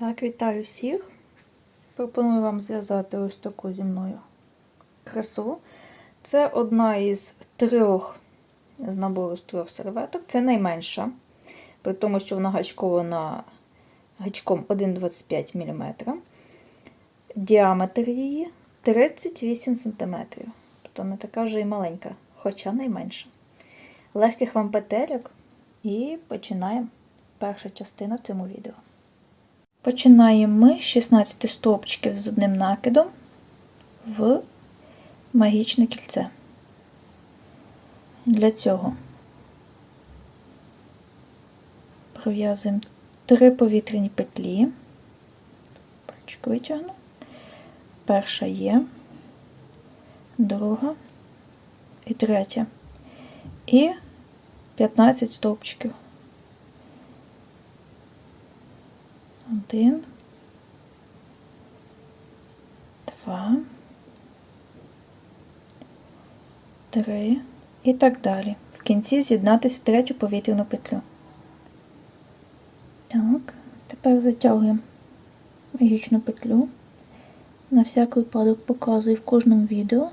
Так, вітаю всіх. Пропоную вам зв'язати ось таку зі мною красу. Це одна із трьох з набору з трьох серветок. Це найменша, при тому, що вона гачкована гачком 1,25 мм. Діаметр її 38 см. Тобто не така вже і маленька, хоча найменша. Легких вам петельок і починаємо перша частина в цьому відео. Починаємо ми з 16 стовпчиків з одним накидом в магічне кільце. Для цього пров'язуємо 3 повітряні петлі. Пальчик витягну. Перша є, друга і третя. І 15 стовпчиків. Один, два, три і так далі. В кінці з'єднатися третю повітряну петлю. Так, тепер затягуємо магічну петлю. На всякий випадок показую в кожному відео.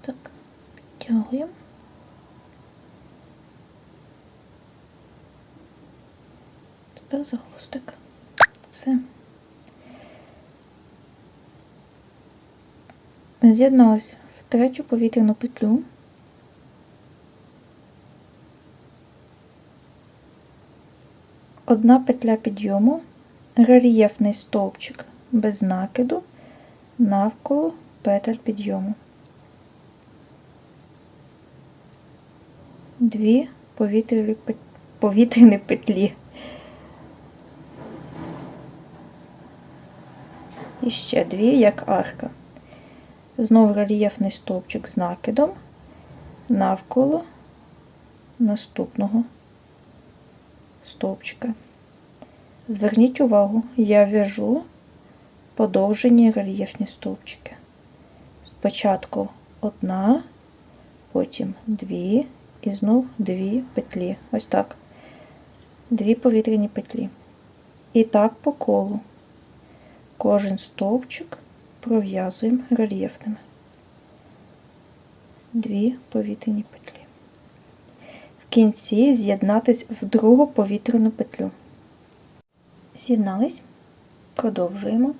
Так, підтягуємо. Тепер за хвостик. Все. З'єдналась в третю повітряну петлю. Одна петля підйому, рельєфний стовпчик без накиду навколо петель підйому. Дві повітряні петлі. І ще дві, як арка. Знову рельєфний стовпчик з накидом навколо наступного стовпчика. Зверніть увагу, я в'яжу подовжені рельєфні стовпчики. Спочатку одна, потім дві і знов дві петлі. Ось так. Дві повітряні петлі. І так по колу. Кожен стовпчик пров'язуємо рельєфними. Дві повітряні петлі. В кінці з'єднатись в другу повітряну петлю. З'єднались, продовжуємо.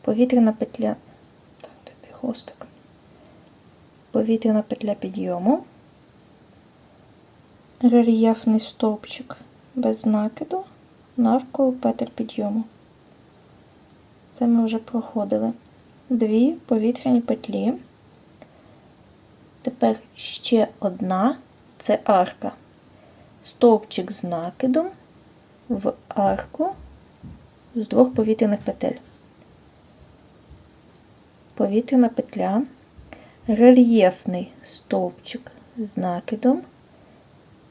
Повітряна петля, хвостик. Повітряна петля підйому, рельєфний стовпчик без накиду навколо петель підйому. Це ми вже проходили. Дві повітряні петлі. Тепер ще одна це арка. Стовпчик з накидом в арку з двох повітряних петель. Повітряна петля, рельєфний стовпчик з накидом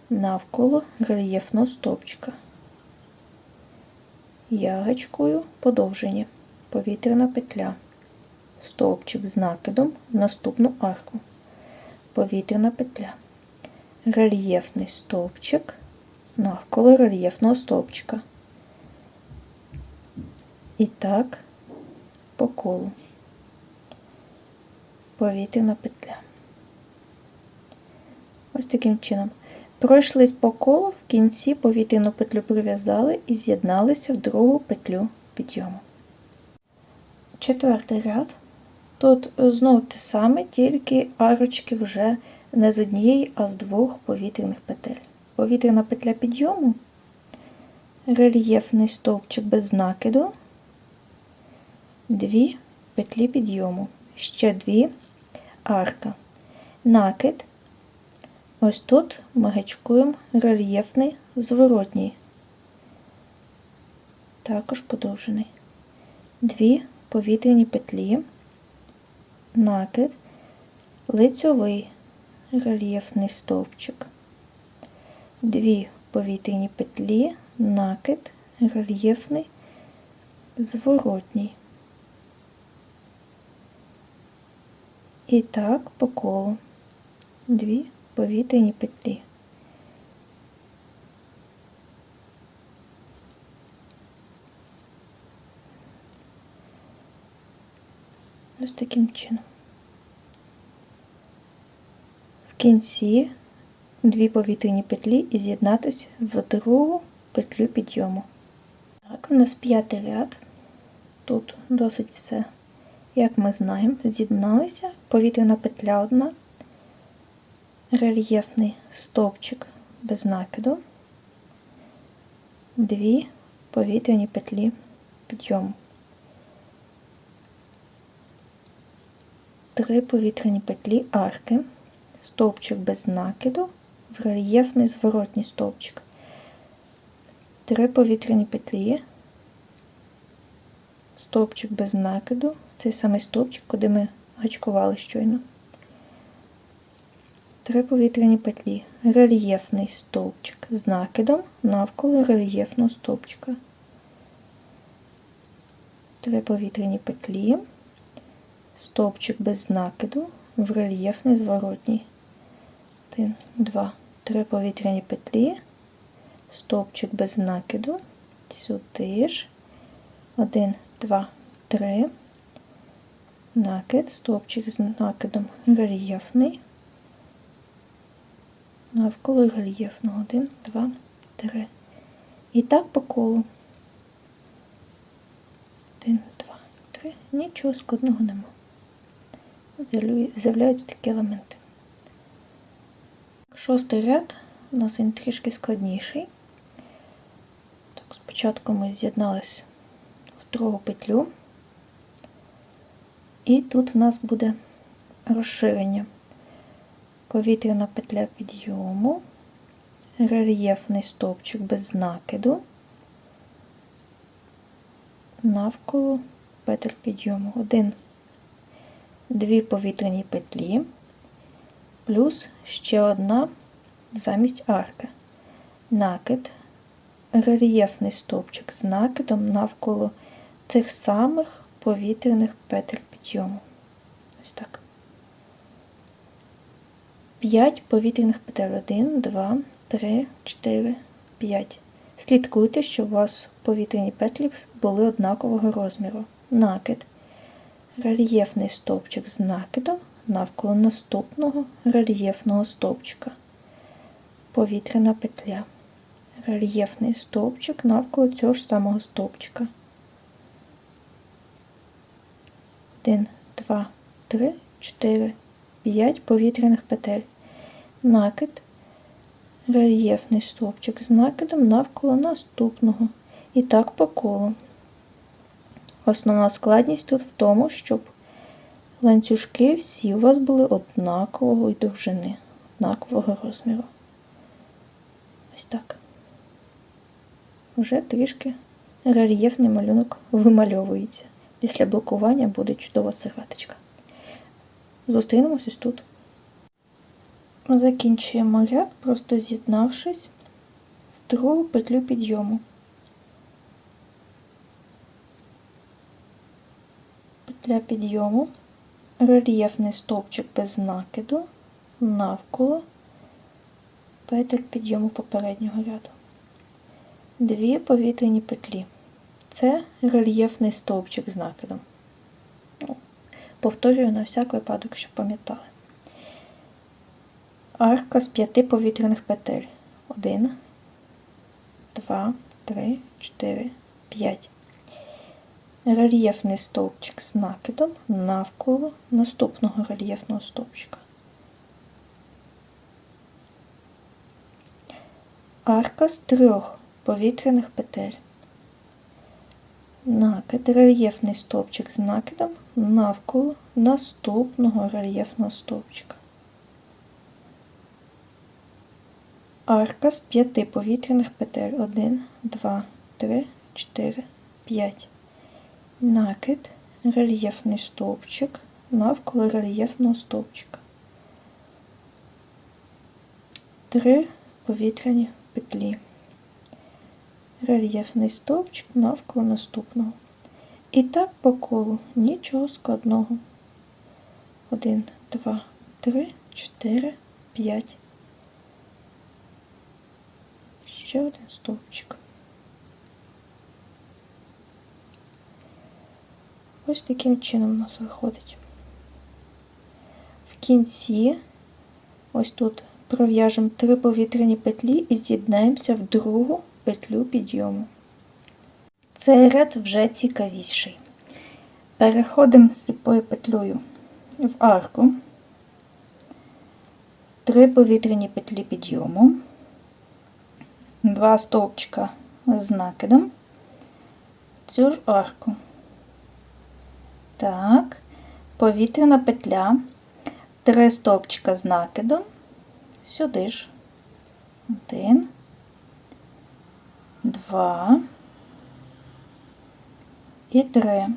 навколо рельєфного стовпчика. Ягочкою подовження повітряна петля, стовпчик з накидом в наступну арку, повітряна петля, рельєфний стовпчик навколо рельєфного стовпчика. І так по колу. Повітряна петля. Ось таким чином. Пройшлись по колу, в кінці повітряну петлю прив'язали і з'єдналися в другу петлю підйому. Четвертий ряд. Тут знову те саме, тільки арочки вже не з однієї, а з двох повітряних петель. Повітряна петля підйому, рельєфний стовпчик без накиду, дві петлі підйому, ще дві арка. Накид. Ось тут ми гачкуємо рельєфний зворотній, також подовжений. Дві повітряні петлі, накид, лицьовий рельєфний стовпчик, дві повітряні петлі, накид, рельєфний, зворотній. І так по колу дві повітряні петлі. Ось таким чином. В кінці дві повітряні петлі і з'єднатися в другу петлю підйому. Так, у нас п'ятий ряд. Тут досить все, як ми знаємо, з'єдналися, повітряна петля одна, рельєфний стовпчик без накиду, дві повітряні петлі підйому. Три повітряні петлі арки, стовпчик без накиду, в рельєфний зворотній стовпчик. Три повітряні петлі, стовпчик без накиду, цей самий стовпчик, куди ми гачкували щойно. Три повітряні петлі, рельєфний стовпчик з накидом навколо рельєфного стовпчика. Три повітряні петлі, стовпчик без накиду в рельєфний зворотній. Один, два, три повітряні петлі, стовпчик без накиду, сюди ж. Один, два, три. Накид, стовпчик з накидом рельєфний. Навколо рельєфного. Один, два, три. І так по колу. Один, два, три. Нічого складного нема. З'являються такі елементи. Шостий ряд у нас він трішки складніший. Так, спочатку ми з'єдналися в другу петлю. І тут в нас буде розширення. Повітряна петля підйому, рельєфний стовпчик без накиду, навколо петель підйому. Один, дві повітряні петлі, плюс ще одна замість арки. Накид, рельєфний стовпчик з накидом навколо цих самих повітряних петель підйому. Ось так. 5 повітряних петель. 1, 2, 3, 4, 5. Слідкуйте, щоб у вас повітряні петлі були однакового розміру. Накид. Рельєфний стовпчик з накидом навколо наступного рельєфного стовпчика. Повітряна петля. Рельєфний стовпчик навколо цього ж самого стовпчика. 1, 2, 3, 4, 5 повітряних петель. Накид, рельєфний стовпчик з накидом навколо наступного. І так по колу. Основна складність тут в тому, щоб ланцюжки всі у вас були однакової довжини, однакового розміру. Ось так. Вже трішки рельєфний малюнок вимальовується. Після блокування буде чудова серветочка. Зустрінемось ось тут. Закінчуємо ряд, просто з'єднавшись в другу петлю підйому. Петля підйому, рельєфний стовпчик без накиду навколо петель підйому попереднього ряду. Дві повітряні петлі. Це рельєфний стовпчик з накидом. Ну, Повторюю на всяк випадок, щоб пам'ятали. Арка з п'яти повітряних петель. Один, два, три, чотири, п'ять. Рельєфний стовпчик з накидом навколо наступного рельєфного стовпчика. Арка з трьох повітряних петель. Накид, рельєфний стовпчик з накидом навколо наступного рельєфного стовпчика. Арка з п'яти повітряних петель. 1, 2, 3, 4, 5. Накид, рельєфний стовпчик навколо рельєфного стовпчика. Три повітряні петлі рельєфний стовпчик навколо наступного. І так по колу нічого складного. Один, два, три, чотири, п'ять. Ще один стовпчик. Ось таким чином у нас виходить. В кінці, ось тут пров'яжемо три повітряні петлі і з'єднаємося в другу петлю підйому. Цей ряд вже цікавіший. Переходимо сліпою петлею в арку, три повітряні петлі підйому, два стовпчика з накидом, цю ж арку. Так, повітряна петля, три стовпчика з накидом, сюди ж. Один, два і три.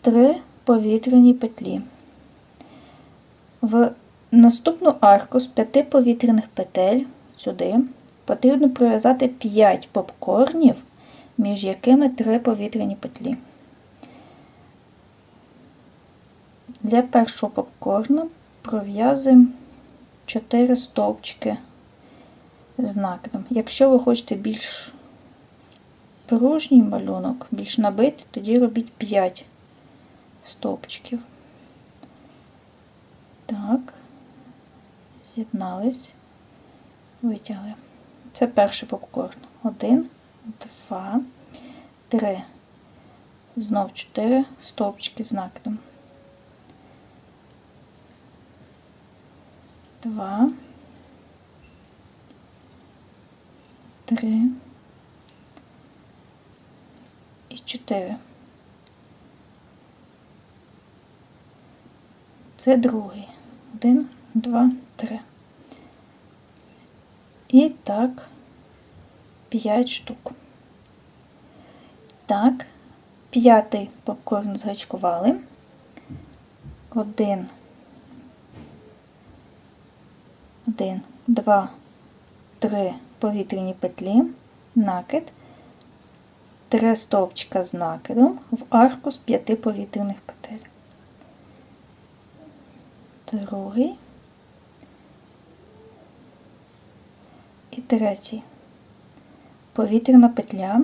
Три повітряні петлі. В наступну арку з п'яти повітряних петель сюди потрібно пров'язати 5 попкорнів, між якими три повітряні петлі. Для першого попкорну пров'язуємо 4 стовпчики з накидом. Якщо ви хочете більш пружній малюнок, більш набитий, тоді робіть 5 стовпчиків. Так, з'єднались, витягли. Це перший попкорн. Один, два, три. Знов чотири стовпчики з накидом. Два. Три. І чотири. Це другий. Один, два, три. І так, п'ять штук. Так, п'ятий попкорн згачкували. Один. Один, два, три повітряні петлі, накид, три стовпчика з накидом в арку з п'яти повітряних петель другий і третій. Повітряна петля,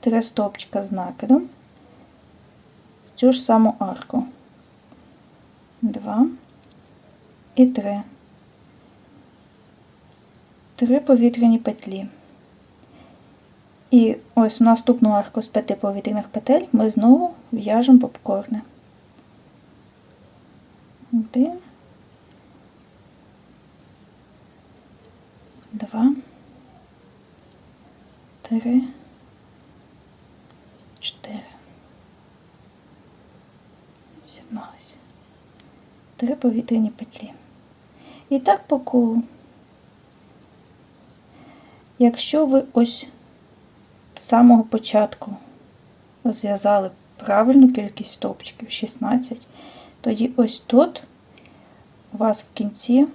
три стовпчика з накидом в цю ж саму арку. Два і три. Три повітряні петлі. І ось наступну арку з п'яти повітряних петель ми знову в'яжемо попкорни. Один. два, три, чотири. З'єдналися. Три повітряні петлі. І так по колу. Якщо ви ось з самого початку розв'язали правильну кількість стовпчиків 16, тоді ось тут у вас в кінці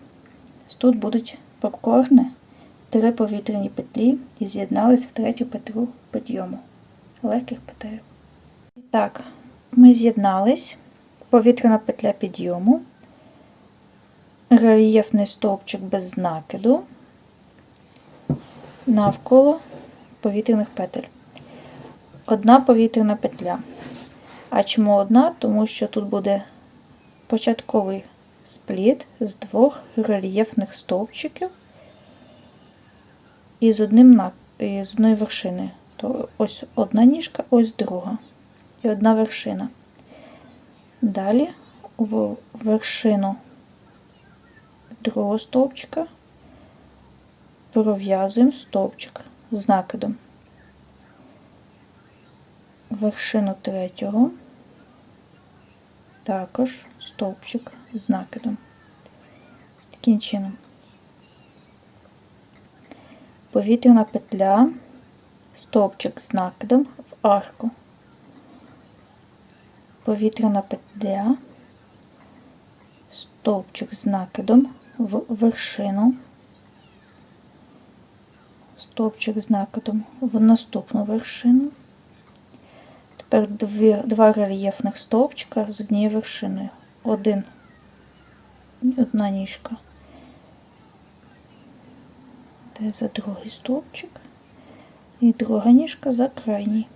тут будуть попкорни три повітряні петлі і з'єднались в третю петлю підйому легких петель. І так, ми з'єднались, повітряна петля підйому, рельєфний стовпчик без накиду, навколо повітряних петель. Одна повітряна петля. А чому одна? Тому що тут буде початковий спліт з двох рельєфних стовпчиків і з одним і з одної вершини. То ось одна ніжка, ось друга. І одна вершина. Далі в вершину другого стовпчика пров'язуємо стовпчик з накидом. Вершину третього, також стовпчик з накидом. Таким чином повітряна петля, стовпчик з накидом в арку, повітряна петля, стовпчик з накидом в вершину, стовпчик з накидом в наступну вершину. Тепер дві, два рельєфних стовпчика з однією вершиною. Один одна ніжка йде за другий стовпчик і друга ніжка за крайній.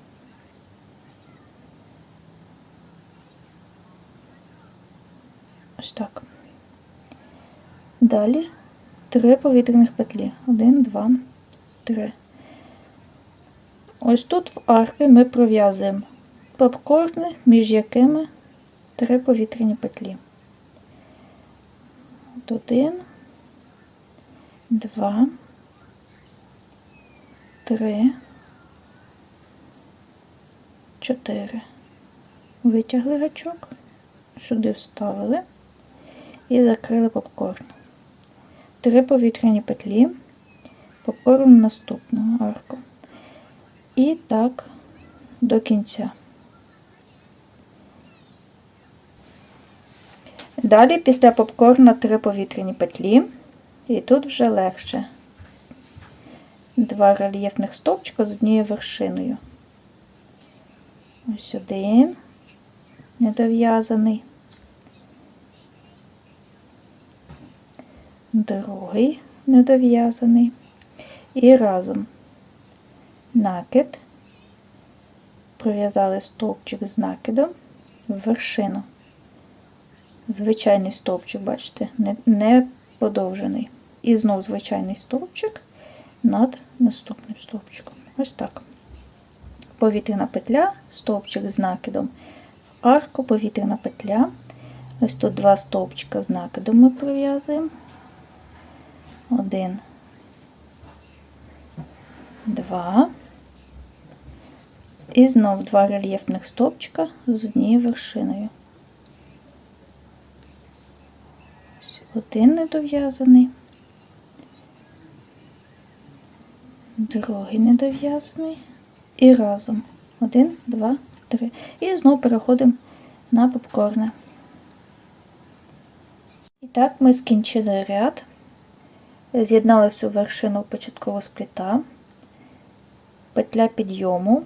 Ось так. Далі три повітряних петлі. Один, два, три. Ось тут в арки ми пров'язуємо попкорни, між якими три повітряні петлі. От один, два три, чотири. Витягли гачок, сюди вставили і закрили попкорн. Три повітряні петлі, попкорн наступного арку. І так до кінця. Далі після попкорна три повітряні петлі, і тут вже легше. Два рельєфних стовпчика з однією вершиною. Ось один недов'язаний. Другий недов'язаний. І разом накид, пров'язали стовпчик з накидом в вершину. Звичайний стовпчик, бачите, не, не подовжений. І знов звичайний стовпчик над наступним стовпчиком. Ось так. Повітряна петля, стовпчик з накидом в арку, повітряна петля. Ось тут два стовпчика з накидом ми пров'язуємо. Один, два. І знов два рельєфних стовпчика з однією вершиною. Один недов'язаний, другий недов'язаний. І разом. Один, два, три. І знову переходимо на попкорни. І так, ми скінчили ряд, з'єднали всю вершину початкового спліта, петля підйому,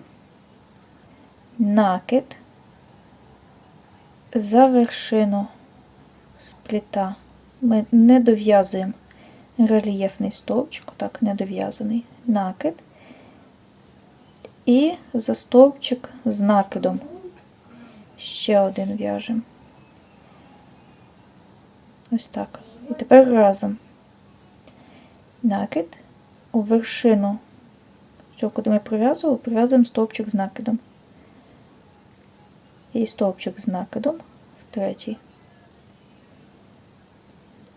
накид, за вершину спліта ми не дов'язуємо рельєфний стовпчик, так, не дов'язаний накид. І за стовпчик з накидом ще один в'яжемо. Ось так. І тепер разом накид у вершину цього, куди ми прив'язували, прив'язуємо стовпчик з накидом. І стовпчик з накидом в третій.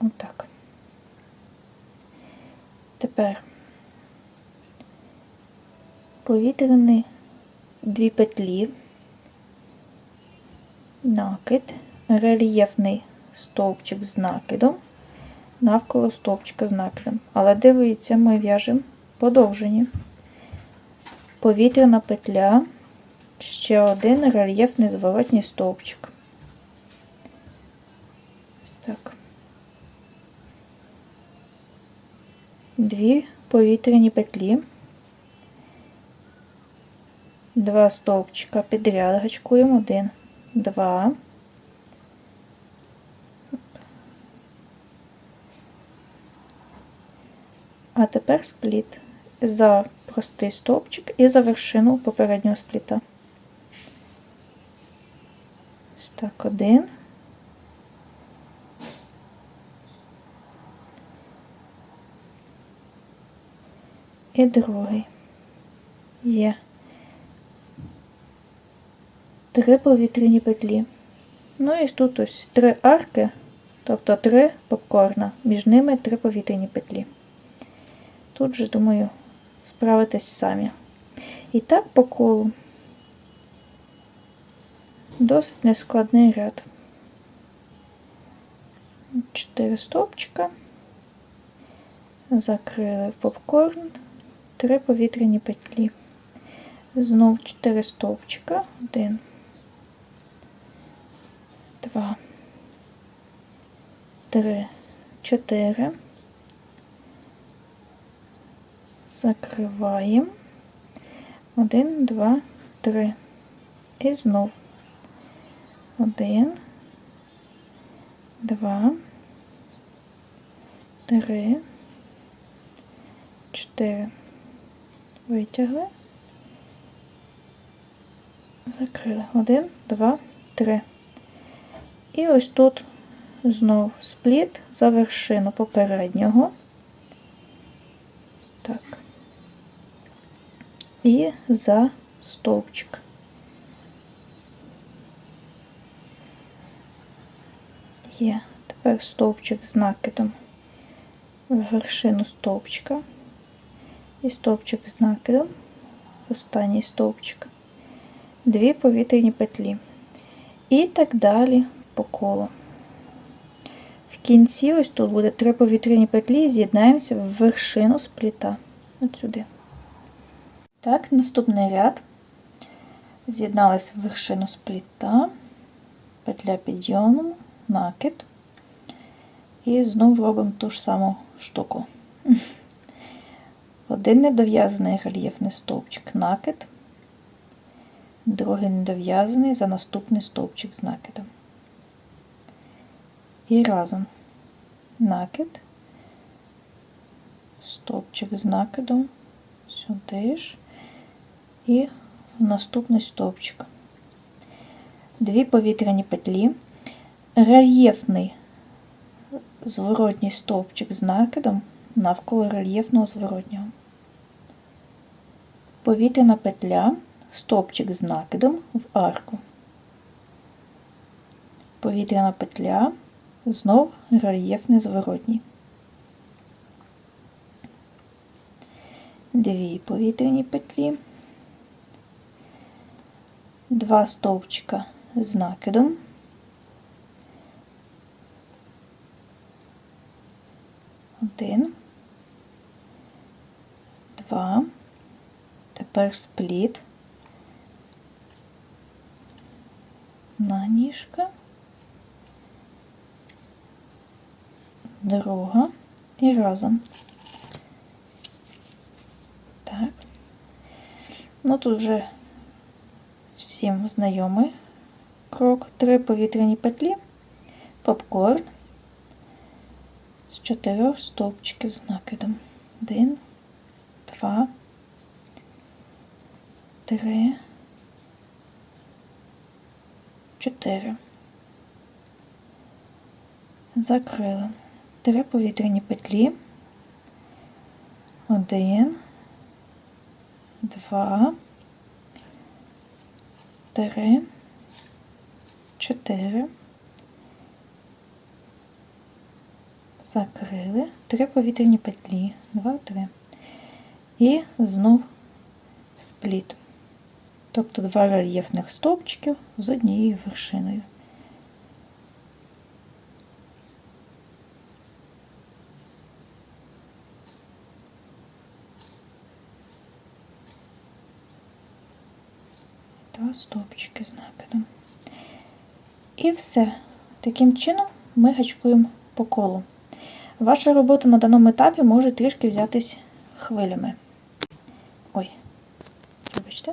Отак. Тепер повітряні дві петлі, накид, рельєфний стовпчик з накидом, навколо стовпчика з накидом. Але дивіться, ми в'яжемо подовжені. Повітряна петля, ще один рельєфний зворотній стовпчик. Ось так. Дві повітряні петлі. Два стовпчика підряд гачкуємо. Один, два. А тепер спліт за простий стовпчик і за вершину попереднього спліта. Ось так, один. І другий. Є три повітряні петлі. Ну і тут ось три арки, тобто три попкорна, між ними три повітряні петлі. Тут же, думаю, справитесь самі. І так по колу. Досить нескладний ряд. Чотири стовпчика, закрили попкорн, три повітряні петлі. Знов чотири стовпчика, один, два, три, чотири. Закриваємо. Один, два, три. І знов. Один, два, три, чотири. Витягли. Закрили. Один, два, три. І ось тут знов спліт за вершину попереднього. Так. І за стовпчик. Є. Тепер стовпчик з накидом в вершину стовпчика. І стовпчик з накидом, останній стовпчик, дві повітряні петлі. І так далі по колу. В кінці, ось тут буде три повітряні петлі, і з'єднаємося в вершину спліта. От сюди. Так, наступний ряд. З'єдналися в вершину спліта, петля підйому, накид. І знову робимо ту ж саму штуку. Один недов'язаний рельєфний стовпчик накид, другий недов'язаний за наступний стовпчик з накидом. І разом накид, стовпчик з накидом, сюди ж і наступний стовпчик. Дві повітряні петлі, рельєфний зворотній стовпчик з накидом навколо рельєфного зворотнього. Повітряна петля, стовпчик з накидом в арку. Повітряна петля, знов рельєфний зворотній. Дві повітряні петлі, два стовпчика з накидом. Один, два, тепер спліт, на ніжка, друга і разом. Так. Ну тут вже всім знайомий крок. Три повітряні петлі, попкорн з чотирьох стовпчиків з накидом. Один, два, три, чотири. Закрили. Три повітряні петлі. Один, два, три, чотири. Закрили. Три повітряні петлі. Два, три. І знов спліт. Тобто два рельєфних стовпчиків з однією вершиною. Два стовпчики з накидом. І все. Таким чином ми гачкуємо по колу. Ваша робота на даному етапі може трішки взятись хвилями. Ой, вибачте.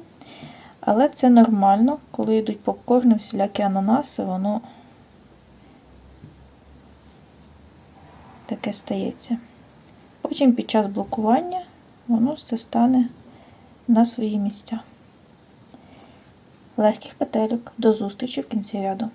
Але це нормально, коли йдуть попкорни, всілякі ананаси, воно таке стається. Потім під час блокування воно все стане на свої місця. Легких петельок. До зустрічі в кінці ряду.